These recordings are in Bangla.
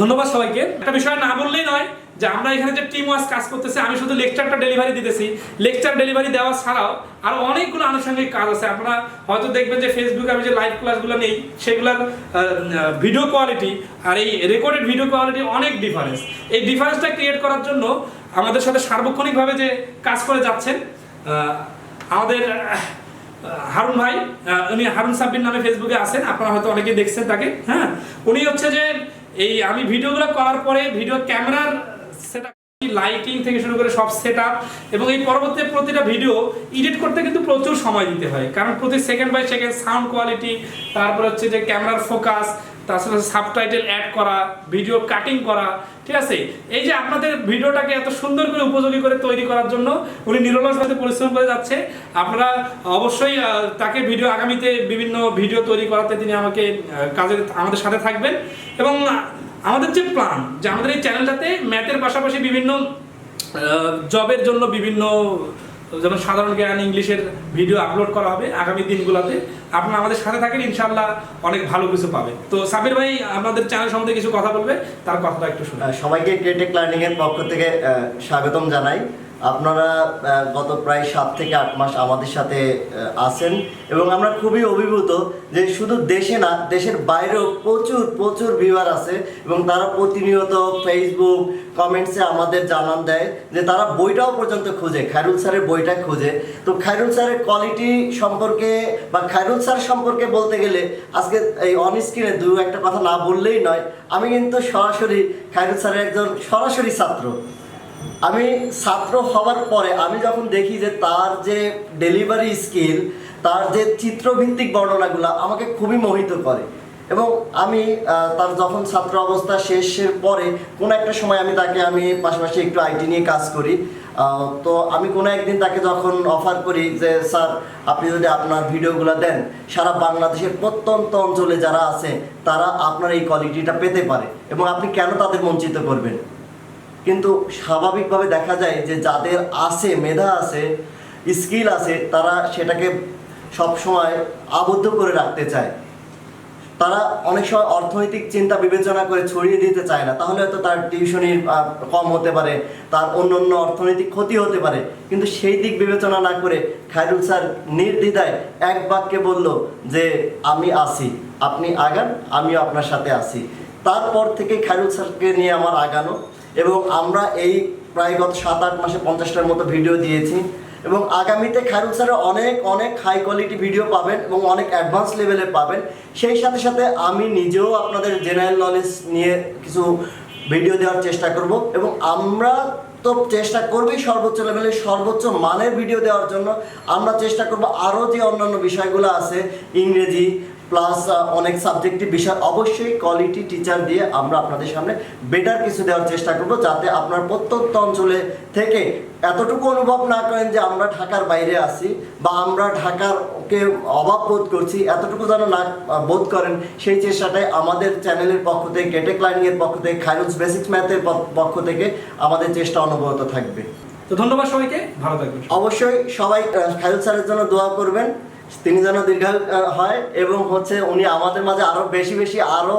ধন্যবাদ সবাইকে। একটা বিষয় না বললেই নয় যে আমরা এখানে যে টিম ওয়ার্স কাজ করতেছি, আমি শুধু লেকচারটা ডেলিভারি দিতেছি। লেকচার ডেলিভারি দেওয়া ছাড়াও আরও অনেকগুলো আনুষঙ্গিক কাজ আছে। আপনারা হয়তো দেখবেন যে ফেসবুকে আমি যে লাইভ ক্লাসগুলো নেই, সেগুলোর ভিডিও কোয়ালিটি আর এই রেকর্ডেড ভিডিও কোয়ালিটি অনেক ডিফারেন্স এই ডিফারেন্সটা ক্রিয়েট করার জন্য আমাদের সাথে সার্বক্ষণিকভাবে যে কাজ করে যাচ্ছেন আমাদের হারুন ভাই উনি হারুন সাব্বির নামে ফেসবুকে আছেন। আপনারা হয়তো অনেকেই দেখছেন তাকে হ্যাঁ? উনি হচ্ছে যে এই আমি ভিডিওগুলো করার পরে ভিডিও ক্যামেরার লাইটিং থেকে শুরু করে সব সেটআপ এবং এই পরবর্তী প্রতিটা ভিডিও এডিট করতে কিন্তু প্রচুর সময় দিতে হয়। কারণ প্রতি second by second sound quality তারপর হচ্ছে যে ক্যামেরার ফোকাস সাথে সাবটাইটেল অ্যাড করা ভিডিও কাটিং করা, ঠিক আছে? এই যে আপনাদের ভিডিওটাকে এত সুন্দর করে উপযোগী করে তৈরি করার জন্য উনি নিরলসভাবে পরিশ্রম করে যাচ্ছে। আপনারা অবশ্যই তাকে ভিডিও আগামীতে বিভিন্ন ভিডিও তৈরি করাতে তিনি আমাকে কাজে আমাদের সাথে থাকবেন। এবং আমাদের যে প্ল্যান যে আমাদের এই চ্যানেলটাতে ম্যাথের পাশাপাশি বিভিন্ন জবের জন্য বিভিন্ন, যেমন সাধারণ জ্ঞান, ইংলিশের ভিডিও আপলোড করা হবে আগামী দিনগুলোতে। আপনারা আমাদের সাথে থাকেন ইনশাল্লাহ অনেক ভালো কিছু পাবে তো সাবির ভাই আপনাদের চ্যানেল সম্বন্ধে কিছু কথা বলবে, তার কথাটা একটু শুনুন। সবাইকে ক্রিয়েটিভ লার্নিং এর পক্ষ থেকে স্বাগতম জানাই। আপনারা গত প্রায় সাত থেকে আট মাস আমাদের সাথে আছেন এবং আমরা খুবই অভিভূত যে শুধু দেশে না, দেশের বাইরেও প্রচুর প্রচুর ভিউয়ার আছে এবং তারা প্রতিনিয়ত ফেসবুক কমেন্টসে আমাদের জানান দেয় যে তারা বইটাও পর্যন্ত খুঁজে, খায়রুল স্যারের বইটা খুঁজে। তো খায়রুল স্যারের কোয়ালিটি সম্পর্কে বা খায়রুল স্যার সম্পর্কে বলতে গেলে, আজকে এই অন স্ক্রিনে দু একটা কথা না বললেই নয়, আমি কিন্তু সরাসরি খায়রুল স্যারের একজন সরাসরি ছাত্র। আমি ছাত্র হওয়ার পরে আমি যখন দেখি যে তার যে ডেলিভারি স্কিল তার যে চিত্রভিত্তিক বর্ণনাগুলো আমাকে খুবই মোহিত করে। এবং আমি তার যখন ছাত্র অবস্থা শেষের পরে কোনো একটা সময় আমি তাকে, আমি পাশাপাশি একটু আইটি নিয়ে কাজ করি। তো আমি কোনো একদিন তাকে যখন অফার করি যে, স্যার, আপনি যদি আপনার ভিডিওগুলো দেন, সারা বাংলাদেশের প্রত্যন্ত অঞ্চলে যারা আছে, তারা আপনার এই কোয়ালিটিটা পেতে পারে এবং আপনি কেন তাদের বঞ্চিত করবেন? কিন্তু স্বাভাবিকভাবে দেখা যায় যে যাদের আছে, মেধা আছে স্কিল আছে, তারা সেটাকে সবসময় আবদ্ধ করে রাখতে চায়। তারা অনেক সময় অর্থনৈতিক চিন্তা বিবেচনা করে ছড়িয়ে দিতে চায় না। তাহলে হয়তো তার টিউশনির কম হতে পারে, তার অন্য অন্য অর্থনৈতিক ক্ষতি হতে পারে। কিন্তু সেই দিক বিবেচনা না করে খায়রুল স্যার নির্দ্বিধায় এক বাক্যে বলল যে, আমি আসি আপনি আগান, আমিও আপনার সাথে আসি তারপর থেকে খায়রুল স্যারকে নিয়ে আমার আগানো এবং আমরা এই প্রায় গত সাত আট মাসে পঞ্চাশটার মতো ভিডিও দিয়েছি এবং আগামীতে খায়রুল স্যারের অনেক অনেক হাই কোয়ালিটি ভিডিও পাবেন এবং অনেক অ্যাডভান্স লেভেলে পাবেন। সেই সাথে সাথে আমি নিজেও আপনাদের জেনারেল নলেজ নিয়ে কিছু ভিডিও দেওয়ার চেষ্টা করব এবং আমরা তো চেষ্টা করবই সর্বোচ্চ লেভেলে সর্বোচ্চ মানের ভিডিও দেওয়ার জন্য। আমরা চেষ্টা করব আরও যে অন্যান্য বিষয়গুলো আছে, ইংরেজি প্লাস অনেক সাবজেক্টিভ বিষয় অবশ্যই কোয়ালিটি টিচার দিয়ে আমরা আপনাদের সামনে বেটার কিছু দেওয়ার চেষ্টা করব যাতে আপনার প্রত্যন্ত অঞ্চলে থেকে এতটুকু অনুভব না করেন যে আমরা ঢাকার বাইরে আছি বা আমরা ঢাকারকে অভাব বোধ করছি এতটুকু যেন না বোধ করেন। সেই চেষ্টাটাই আমাদের চ্যানেলের পক্ষ থেকে কেটেক লাইনিংয়ের পক্ষ থেকে খাইরুলস বেসিক্স ম্যাথের পক্ষ থেকে আমাদের চেষ্টা অনবরত থাকবে। তো ধন্যবাদ সবাইকে ভালো থাকবেন অবশ্যই সবাই খায়রুল স্যারের জন্য দোয়া করবেন। তিনি যেন দীর্ঘায়ু হয় এবং হচ্ছে উনি আমাদের মাঝে আরও বেশি বেশি আরও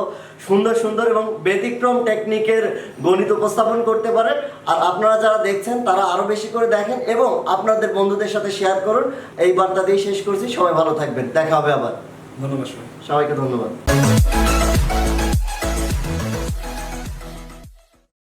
সুন্দর সুন্দর এবং ব্যতিক্রম টেকনিকের গণিত উপস্থাপন করতে পারেন আর আপনারা যারা দেখছেন তারা আরও বেশি করে দেখেন এবং আপনাদের বন্ধুদের সাথে শেয়ার করুন। এই বার্তা দিয়ে শেষ করছি। সবাই ভালো থাকবেন। দেখা হবে আবার। ধন্যবাদ সবাইকে ধন্যবাদ।